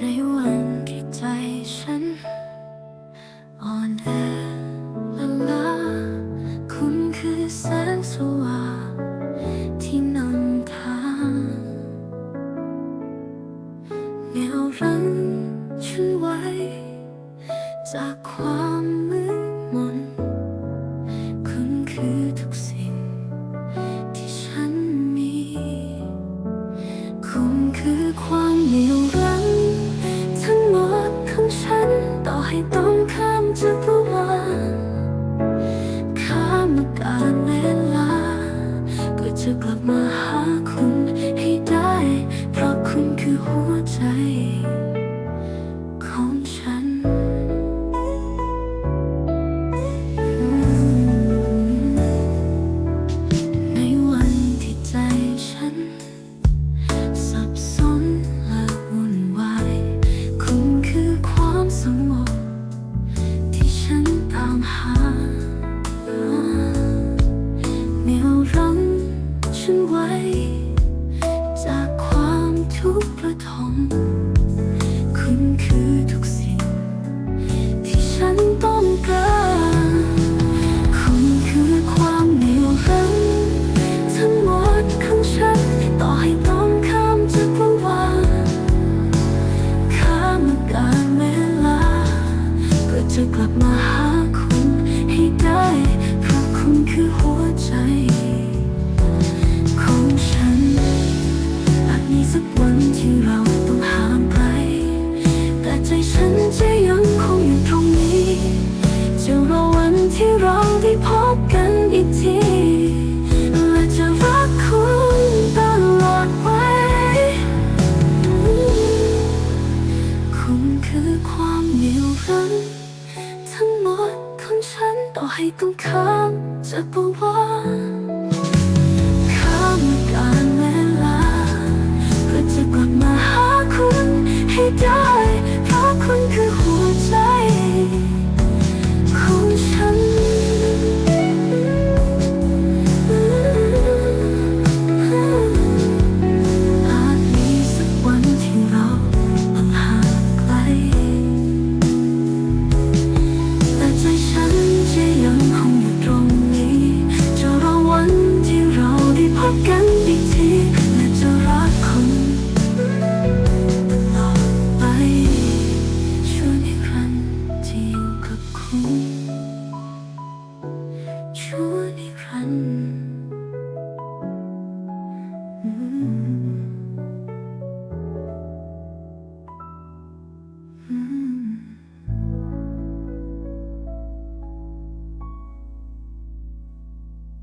ในวันที่ใจฉัน อ่อนแอละล้าคุณคือแสงสว่างที่นำทางเหนี่ยวรั้งฉันไว้ จากความ ให้ต้องข้ามจะพู จากความทุกข์ระทมคุณคือทุกสิ่ง ที่ฉันต้องการคุณคือความเหนียวรั้งทั้งหมดของฉันต่อให้ต้องข้ามจักรวาลข้ามกาศเวลา ก็จะกลับมาหาคุณให้ได้ เพราะคุณคือหัวใจ สักวันที่เราต้องห่างไกลแต่ใจฉันจะยังคงอยู่ตรงนี้จะรอวันที่เราได้พบกันอีกทีและจะรักคุณตลอดไปคุณคือความเหนียวรั้งทั้งหมดของฉันต่อให้ต้องข้ามจักรวาล